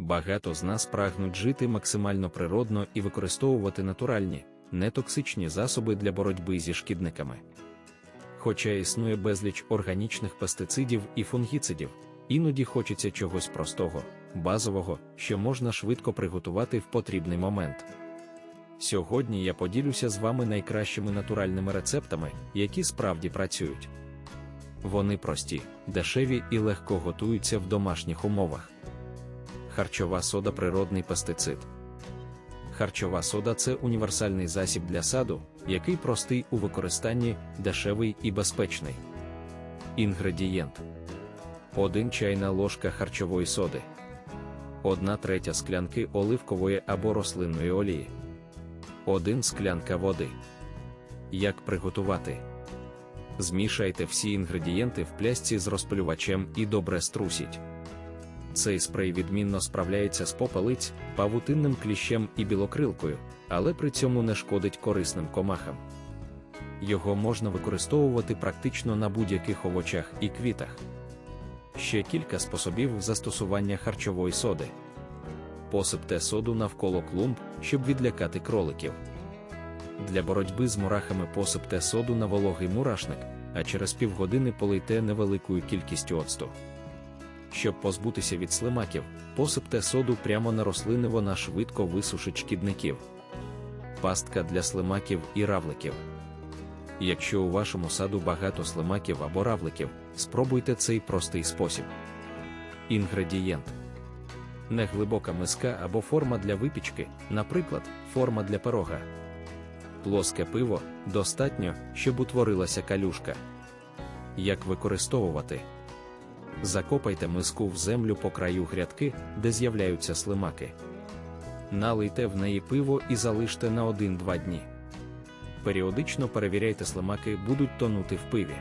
Багато з нас прагнуть жити максимально природно і використовувати натуральні, нетоксичні засоби для боротьби зі шкідниками. Хоча існує безліч органічних пестицидів і фунгіцидів, іноді хочеться чогось простого, базового, що можна швидко приготувати в потрібний момент. Сьогодні я поділюся з вами найкращими натуральними рецептами, які справді працюють. Вони прості, дешеві і легко готуються в домашніх умовах. Харчова сода природний пестицид. Харчова сода це універсальний засіб для саду, який простий у використанні, дешевий і безпечний. Інгредієнт: 1 чайна ложка харчової соди, 1 третя склянки оливкової або рослинної олії, 1 склянка води. Як приготувати? Змішайте всі інгредієнти в плясці з розпилювачем і добре струсіть. Цей спрей відмінно справляється з попелиць, павутинним кліщем і білокрилкою, але при цьому не шкодить корисним комахам. Його можна використовувати практично на будь-яких овочах і квітах. Ще кілька способів застосування харчової соди. Посипте соду навколо клумб, щоб відлякати кроликів. Для боротьби з мурахами посипте соду на вологий мурашник, а через півгодини полийте невеликою кількістю оцту. Щоб позбутися від слимаків, посипте соду прямо на рослини, вона швидко висушить шкідників. Пастка для слимаків і равликів. Якщо у вашому саду багато слимаків або равликів, спробуйте цей простий спосіб. Інгредієнт: неглибока миска або форма для випічки, наприклад, форма для пирога. Плоске пиво достатньо, щоб утворилася калюшка. Як використовувати? Закопайте миску в землю по краю грядки, де з'являються слимаки. Налийте в неї пиво і залиште на 1-2 дні. Періодично перевіряйте, слимаки будуть тонути в пиві.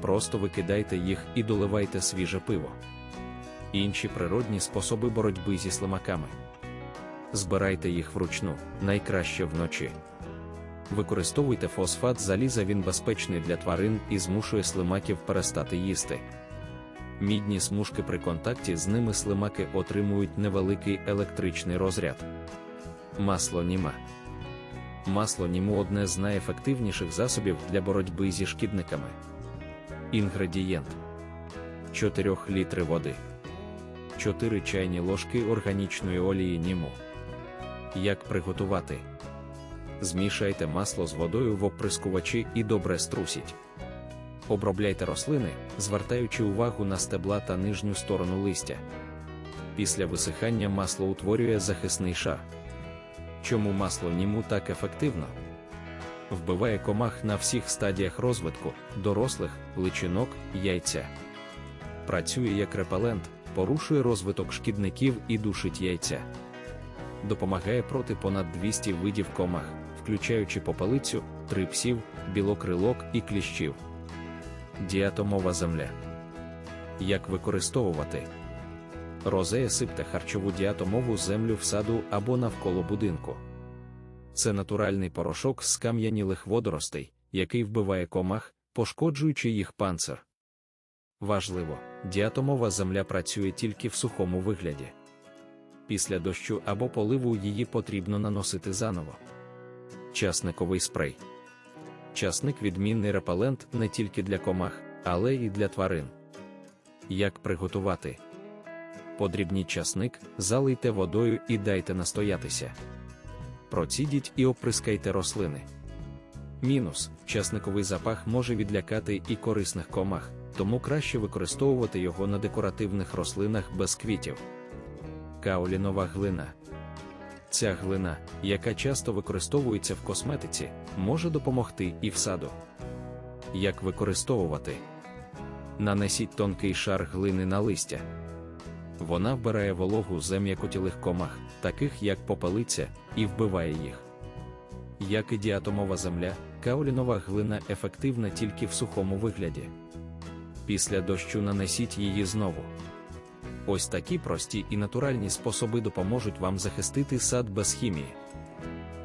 Просто викидайте їх і доливайте свіже пиво. Інші природні способи боротьби зі слимаками. Збирайте їх вручну, найкраще вночі. Використовуйте фосфат заліза, він безпечний для тварин і змушує слимаків перестати їсти. Мідні смужки при контакті з ними слимаки отримують невеликий електричний розряд. Масло німа. Масло німу одне з найефективніших засобів для боротьби зі шкідниками. Інгредієнт 4 літри води, 4 чайні ложки органічної олії німу. Як приготувати? Змішайте масло з водою в оприскувачі і добре струсіть. Обробляйте рослини, звертаючи увагу на стебла та нижню сторону листя. Після висихання масло утворює захисний шар. Чому масло німу так ефективно? Вбиває комах на всіх стадіях розвитку, дорослих, личинок, яйця. Працює як репелент, порушує розвиток шкідників і душить яйця. Допомагає проти понад 200 видів комах, включаючи попелицю, трипсів, білокрилок і кліщів. Діатомова земля. Як використовувати? Розея сипте харчову діатомову землю в саду або навколо будинку. Це натуральний порошок з кам'янілих водоростей, який вбиває комах, пошкоджуючи їх панцир. Важливо, діатомова земля працює тільки в сухому вигляді. Після дощу або поливу її потрібно наносити заново. Часниковий спрей. Часник відмінний репелент не тільки для комах, але й для тварин. Як приготувати? Подрібніть часник, залийте водою і дайте настоятися. Процідіть і оприскайте рослини. Мінус часниковий запах може відлякати і корисних комах, тому краще використовувати його на декоративних рослинах без квітів. Каолінова глина. Ця глина, яка часто використовується в косметиці, може допомогти і в саду. Як використовувати? Нанесіть тонкий шар глини на листя. Вона вбирає вологу з м'якотілих комах, таких як попелиця, і вбиває їх. Як і діатомова земля, каолінова глина ефективна тільки в сухому вигляді. Після дощу нанесіть її знову. Ось такі прості і натуральні способи допоможуть вам захистити сад без хімії.